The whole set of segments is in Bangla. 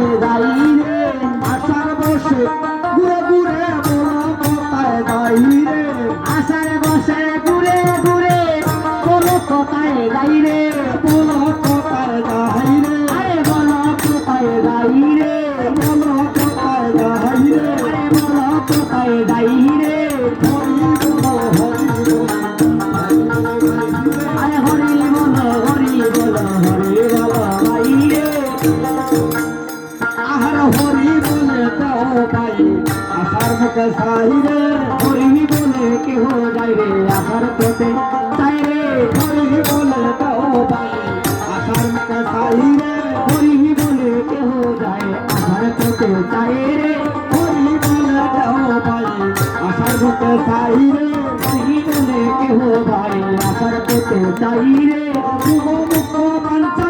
কোথায় যাই রে আষাঢ় বসে ঘুরে ঘুরে বলো, কোথায় যাই রে? আষাঢ় বসে ঘুরে ঘুরে বলো, কোথায় যাই রে? বলো, কোথায় যাই রে? আরে বলো কোথায় যাই রে বলো কোথায় যাই রে আরে বলো, কোথায় যাই রে? আসার মুখে সাই রে হরি বলে কেহ যাই রে আসার পেতে তাই রে হরি বলে তো ভাই আসার মুখে সাই রে হরি বলে কেহ যায় আসার পেতে তাই রে হরি বলে বলে কেহ ভাই আসার পেতে তাই রে শুভ মুখ বাঞ্চাচারি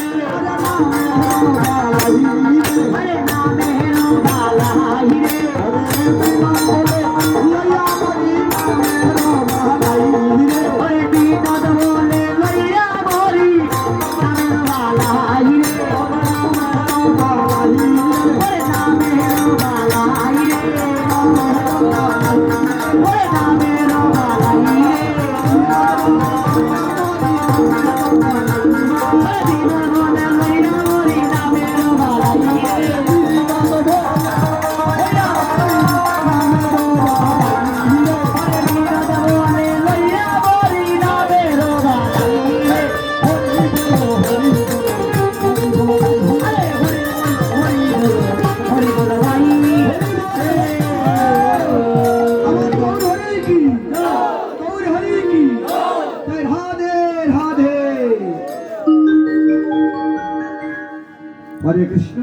Hey! রাধে হরে কৃষ্ণ।